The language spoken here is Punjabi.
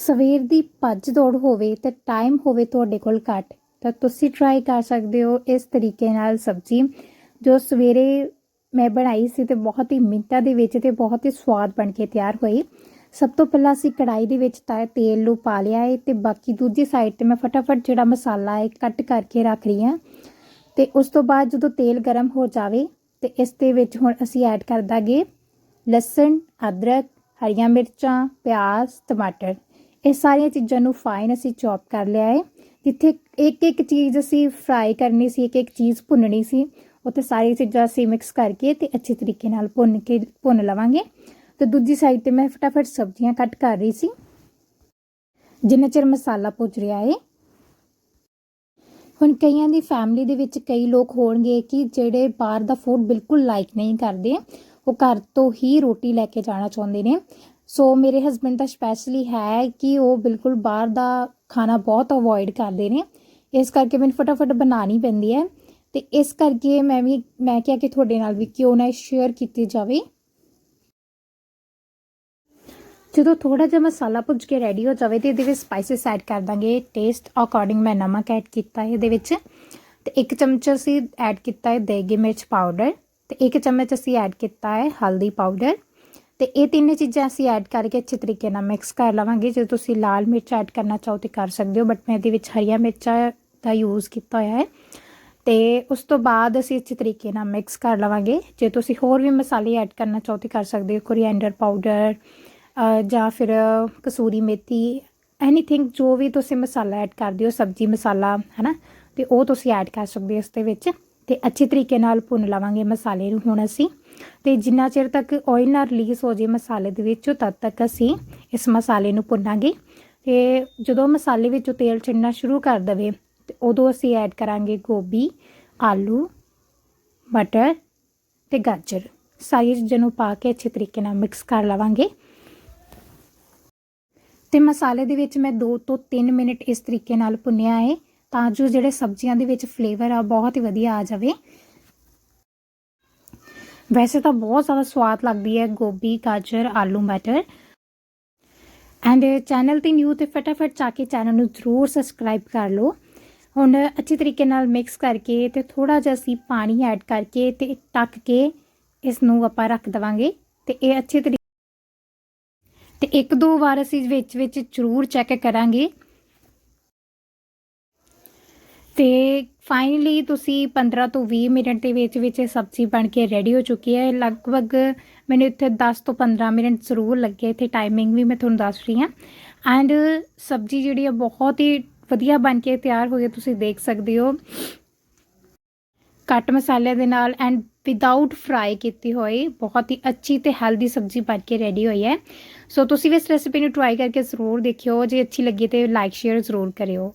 ਸਵੇਰ ਦੀ ਭੱਜ ਦੌੜ ਹੋਵੇ ਤੇ ਟਾਈਮ ਹੋਵੇ ਤੁਹਾਡੇ ਕੋਲ ਘੱਟ, ਤਾਂ ਤੁਸੀਂ ਟਰਾਈ ਕਰ ਸਕਦੇ ਹੋ ਇਸ ਤਰੀਕੇ ਨਾਲ ਸਬਜ਼ੀ, ਜੋ ਸਵੇਰੇ ਮੈਂ ਬਣਾਈ ਸੀ ਤੇ ਬਹੁਤ ਹੀ ਮਿੰਟਾਂ ਦੇ ਵਿੱਚ ਤੇ ਬਹੁਤ ਹੀ ਸਵਾਦ ਬਣ ਕੇ ਤਿਆਰ ਹੋਈ। ਸਭ ਤੋਂ ਪਹਿਲਾਂ ਅਸੀਂ ਕੜਾਈ ਦੇ ਵਿੱਚ ਤਾਂ ਤੇਲ ਨੂੰ ਪਾ ਲਿਆ ਹੈ ਤੇ ਬਾਕੀ ਦੂਜੀ ਸਾਈਡ ਤੇ ਮੈਂ ਫਟਾਫਟ ਜਿਹੜਾ ਮਸਾਲਾ ਹੈ ਕੱਟ ਕਰਕੇ ਰੱਖ ਰਹੀ ਹਾਂ। ਤੇ ਉਸ ਤੋਂ ਬਾਅਦ ਜਦੋਂ ਤੇਲ ਗਰਮ ਹੋ ਜਾਵੇ ਤੇ ਇਸ ਦੇ ਵਿੱਚ ਹੁਣ ਅਸੀਂ ਐਡ ਕਰ ਦਾਂਗੇ ਲਸਣ, ਅਦਰਕ, ਹਰੀਆਂ ਮਿਰਚਾਂ, ਪਿਆਜ਼, ਟਮਾਟਰ। ਇਹ ਸਾਰੀਆਂ ਚੀਜ਼ਾਂ ਨੂੰ ਫਾਈਨ ਅਸੀਂ ਚੌਪ ਕਰ ਲਿਆ ਹੈ। ਜਿੱਥੇ ਇੱਕ ਇੱਕ ਚੀਜ਼ ਅਸੀਂ ਫਰਾਈ ਕਰਨੀ ਸੀ, ਇੱਕ ਇੱਕ ਚੀਜ਼ ਭੁੰਨਣੀ ਸੀ, ਉੱਥੇ ਸਾਰੀ ਚੀਜ਼ਾਂ ਅਸੀਂ ਮਿਕਸ ਕਰਕੇ ਤੇ ਅੱਛੇ ਤਰੀਕੇ ਨਾਲ ਭੁੰਨ ਕੇ, ਭੁੰਨ ਲਵਾਂਗੇ। ਤੇ ਦੂਜੀ ਸਾਈਡ ਤੇ ਮੈਂ ਫਟਾਫਟ ਸਬਜ਼ੀਆਂ ਕੱਟ ਕਰ ਰਹੀ ਸੀ। ਜਿੰਨਾ ਚਿਰ ਮਸਾਲਾ ਭੁੱਜ ਰਿਹਾ ਹੈ। ਹੁਣ ਕਈਆਂ ਦੀ ਫੈਮਿਲੀ ਦੇ ਵਿੱਚ ਕਈ ਲੋਕ ਹੋਣਗੇ ਕਿ ਜਿਹੜੇ ਬਾਹਰ ਦਾ ਫੂਡ ਬਿਲਕੁਲ ਲਾਈਕ ਨਹੀਂ ਕਰਦੇ। ਉਹ ਘਰ ਤੋਂ ਹੀ ਰੋਟੀ ਲੈ ਕੇ ਜਾਣਾ ਚਾਹੁੰਦੇ ਨੇ। ਸੋ ਮੇਰੇ ਹਸਬੰਡ ਦਾ ਸਪੈਸ਼ਲੀ ਹੈ ਕਿ ਉਹ ਬਿਲਕੁਲ ਬਾਹਰ ਦਾ ਖਾਣਾ ਬਹੁਤ ਅਵੋਇਡ ਕਰਦੇ ਨੇ। ਇਸ ਕਰਕੇ ਮੈਨੂੰ ਫਟਾਫਟ ਬਣਾਉਣੀ ਪੈਂਦੀ ਹੈ। ਤੇ ਇਸ ਕਰਕੇ ਮੈਂ ਵੀ, ਮੈਂ ਕਿਹਾ ਕਿ ਤੁਹਾਡੇ ਨਾਲ ਵੀ ਕਿਉਂ ਨਾ ਸ਼ੇਅਰ ਕੀਤੀ ਜਾਵੇ। ਜਦੋਂ ਥੋੜਾ ਜਿਹਾ ਮਸਾਲਾ ਭੁੱਜ ਕੇ ਰੈਡੀ ਹੋ ਜਾਵੇ ਤੇ ਇਹਦੇ ਵਿੱਚ ਸਪਾਈਸਸ ਐਡ ਕਰ ਦਾਂਗੇ। ਟੇਸਟ ਅਕੋਰਡਿੰਗ ਮੈਂ ਨਮਕ ਐਡ ਕੀਤਾ ਹੈ ਇਹਦੇ ਵਿੱਚ। ਤੇ ਇੱਕ ਚਮਚ ਅਸੀਂ ਐਡ ਕੀਤਾ ਹੈ ਦੇਗੀ ਮਿਰਚ ਪਾਊਡਰ ਤੇ ਇੱਕ ਚਮਚ ਅਸੀਂ ਐਡ ਕੀਤਾ ਹੈ ਹਲਦੀ ਪਾਊਡਰ ਤੇ ਇਹ ਤਿੰਨੇ ਚੀਜ਼ਾਂ ਅਸੀਂ ਐਡ ਕਰਕੇ ਅੱਛੇ ਤਰੀਕੇ ਨਾਲ ਮਿਕਸ ਕਰ ਲਵਾਂਗੇ। ਜੇ ਤੁਸੀਂ ਲਾਲ ਮਿਰਚ ਐਡ ਕਰਨਾ ਚਾਹੋ ਤੇ ਕਰ ਸਕਦੇ ਹੋ ਬਟ ਮੈਂ ਇਹਦੇ ਵਿੱਚ ਹਰੀਆਂ ਮਿਰਚਾਂ ਦਾ ਯੂਜ਼ ਕੀਤਾ ਹੋਇਆ ਹੈ। ਤੇ ਉਸ ਤੋਂ ਬਾਅਦ ਅਸੀਂ ਅੱਛੇ ਤਰੀਕੇ ਨਾਲ ਮਿਕਸ ਕਰ ਲਵਾਂਗੇ। ਜੇ ਤੁਸੀਂ ਹੋਰ ਵੀ ਮਸਾਲੇ ਐਡ ਕਰਨਾ ਚਾਹੋ ਤੇ ਕਰ ਸਕਦੇ ਹੋ ਕੋਰੀਐਂਡਰ ਪਾਊਡਰ ਜਾਂ ਫਿਰ ਕਸੂਰੀ ਮੇਥੀ ਐਨੀਥਿੰਗ ਜੋ ਵੀ ਤੁਸੀਂ ਮਸਾਲਾ ਐਡ ਕਰਦੇ ਹੋ, ਸਬਜ਼ੀ ਮਸਾਲਾ, ਹਨਾ, ਤੇ ਉਹ ਤੁਸੀਂ ਐਡ ਕਰ ਸਕਦੇ ਹੋ ਇਸ ਦੇ ਵਿੱਚ। ਤੇ ਅੱਛੇ ਤਰੀਕੇ ਨਾਲ ਭੁੰਨ ਲਵਾਂਗੇ ਮਸਾਲੇ ਨੂੰ ਹੁਣ ਅਸੀਂ। ਤੇ ਜਿੰਨਾ ਚਿਰ ਤੱਕ ਆਇਲ ਨਾ ਰਿਲੀਜ਼ ਹੋ ਜੇ ਮਸਾਲੇ ਦੇ ਵਿੱਚੋਂ, ਤਦ ਤੱਕ ਅਸੀਂ ਇਸ ਮਸਾਲੇ ਨੂੰ ਭੁੰਨਾਂਗੇ। ਤੇ ਜਦੋਂ ਮਸਾਲੇ ਵਿੱਚੋਂ ਤੇਲ ਛਿੜਨਾ ਸ਼ੁਰੂ ਕਰ ਦਵੇ, ਤੇ ਉਦੋਂ ਅਸੀਂ ਐਡ ਕਰਾਂਗੇ ਗੋਭੀ, ਆਲੂ, ਮਟਰ ਤੇ ਗਾਜਰ। ਸਾਰੀ ਚੀਜ਼ਾਂ ਨੂੰ ਪਾ ਕੇ ਅੱਛੇ ਤਰੀਕੇ ਨਾਲ ਮਿਕਸ ਕਰ ਲਵਾਂਗੇ। ਤੇ ਮਸਾਲੇ ਦੇ ਵਿੱਚ ਮੈਂ 2 ਤੋਂ 3 ਮਿੰਟ ਇਸ ਤਰੀਕੇ ਨਾਲ ਭੁੰਨਿਆ ਹੈ ਤਾਂ ਜੋ ਜਿਹੜੇ ਸਬਜ਼ੀਆਂ ਦੇ ਵਿੱਚ ਫਲੇਵਰ ਆ, ਬਹੁਤ ਹੀ ਵਧੀਆ ਆ ਜਾਵੇ। ਵੈਸੇ ਤਾਂ ਬਹੁਤ ਜ਼ਿਆਦਾ ਸਵਾਦ ਲੱਗਦੀ ਹੈ ਗੋਭੀ, ਗਾਜਰ, ਆਲੂ, ਮਟਰ। ਐਂਡ ਚੈਨਲ ਤੇ ਨਿਊ ਤੇ ਫਟਾਫਟ ਚਾ ਕੇ ਚੈਨਲ ਨੂੰ ਜ਼ਰੂਰ ਸਬਸਕ੍ਰਾਈਬ ਕਰ ਲਓ। ਹੁਣ ਅੱਛੇ ਤਰੀਕੇ ਨਾਲ ਮਿਕਸ ਕਰਕੇ ਤੇ ਥੋੜਾ ਜਿਹਾ ਅਸੀਂ ਪਾਣੀ ਐਡ ਕਰਕੇ ਤੇ ਟੱਕ ਕੇ ਇਸ ਨੂੰ ਆਪਾਂ ਰੱਖ ਦਵਾਂਗੇ। ਤੇ ਇਹ ਅੱਛੇ ਤਰੀਕੇ ਤੇ ਇੱਕ ਦੋ ਵਾਰ ਅਸੀਂ ਵਿੱਚ ਵਿੱਚ ਜ਼ਰੂਰ ਚੈੱਕ ਕਰਾਂਗੇ। ਤੇ ਫਾਈਨਲੀ ਤੁਸੀਂ 15 ਤੋਂ 20 ਮਿੰਟ ਦੇ ਵਿੱਚ ਵਿੱਚ ਇਹ ਸਬਜ਼ੀ ਬਣ ਕੇ ਰੈਡੀ ਹੋ ਚੁੱਕੀ ਹੈ। ਲਗਭਗ ਮੈਨੂੰ ਇੱਥੇ 10 ਤੋਂ 15 ਮਿੰਟ ਜ਼ਰੂਰ ਲੱਗੇ ਇੱਥੇ ਟਾਈਮਿੰਗ ਵੀ ਮੈਂ ਤੁਹਾਨੂੰ ਦੱਸ ਰਹੀ ਹਾਂ। ਐਂਡ ਸਬਜ਼ੀ ਜਿਹੜੀ ਹੈ ਬਹੁਤ ਹੀ ਵਧੀਆ ਬਣ ਕੇ ਤਿਆਰ ਹੋ ਹੈ ਤੁਸੀਂ ਦੇਖ ਸਕਦੇ ਹੋ। ਕੱਟ ਮਸਾਲੇ ਦੇ ਨਾਲ ਐਂਡ ਵਿਦਆਊਟ ਫਰਾਈ ਕੀਤੀ ਹੋਈ, ਬਹੁਤ ਹੀ ਅੱਛੀ ਤੇ ਹੈਲਦੀ ਸਬਜ਼ੀ ਬਣ ਕੇ ਰੈਡੀ ਹੋਈ ਹੈ। ਸੋ ਤੁਸੀਂ ਵੀ ਇਸ ਰੈਸਿਪੀ ਨੂੰ ਟਰਾਈ ਕਰਕੇ ਜ਼ਰੂਰ ਦੇਖਿਓ। ਜੇ ਅੱਛੀ ਲੱਗੀ ਤੇ ਲਾਈਕ ਸ਼ੇਅਰ ਜ਼ਰੂਰ ਕਰਿਓ।